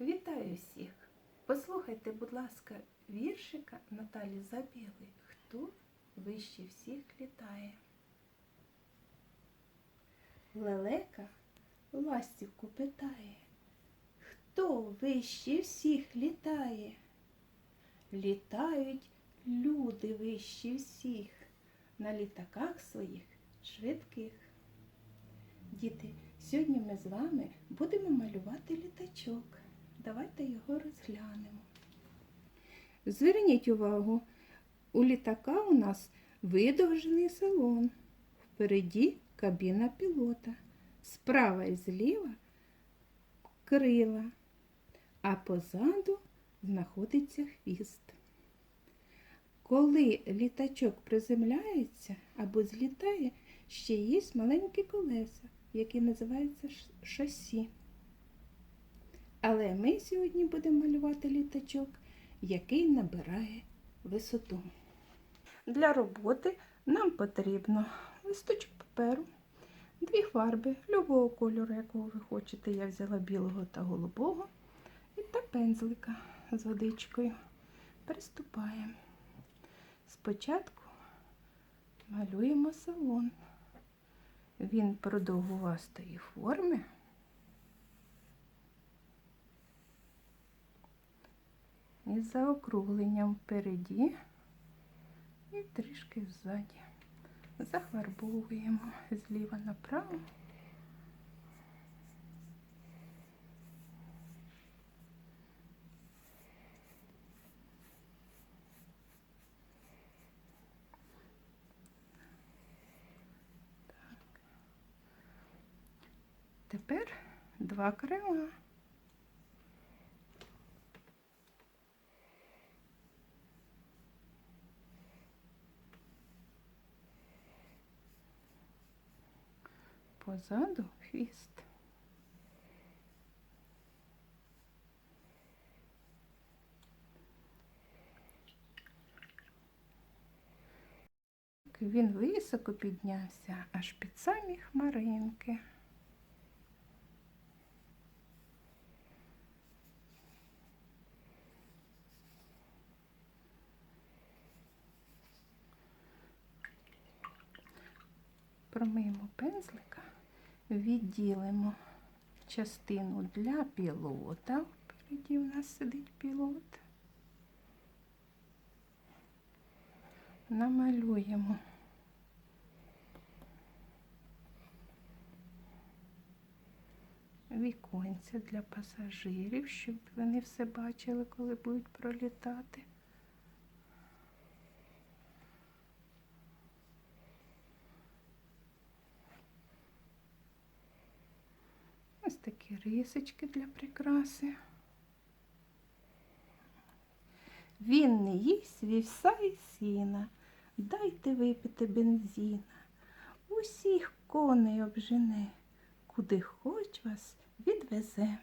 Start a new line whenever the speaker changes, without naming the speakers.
Вітаю всіх! Послухайте, будь ласка, віршика Наталі Забєлої. Хто вище всіх літає? Лелека ластівку питає. Хто вище всіх літає? Літають люди вище всіх на літаках своїх швидких. Діти, сьогодні ми з вами будемо малювати літачок. Давайте його розглянемо. Зверніть увагу, у літака у нас видовжений салон. Впереді кабіна пілота. Справа і зліва крила, а позаду знаходиться хвіст. Коли літачок приземляється або злітає, ще є маленькі колеса, які називаються шасі. Але ми сьогодні будемо малювати літачок, який набирає висоту. Для роботи нам потрібно листочок паперу, дві фарби любого кольору, якого ви хочете. Я взяла білого та голубого, і та пензлика з водичкою. Приступаємо. Спочатку малюємо салон. Він продовгувастої форми. Із заокругленням впереді і трішки ззаді. Зафарбовуємо зліва направо. Тепер два крила. Позаду хвіст. Він високо піднявся аж під самі хмаринки. Промиємо пензлика, відділимо частину для пілота. Впереді у нас сидить пілот. Намалюємо віконця для пасажирів, щоб вони все бачили, коли будуть пролітати. Ось такі рисочки для прикраси. Він не їсть вівса і сіна, дайте випити бензина. Усіх коней обжене, куди хоч вас відвезе.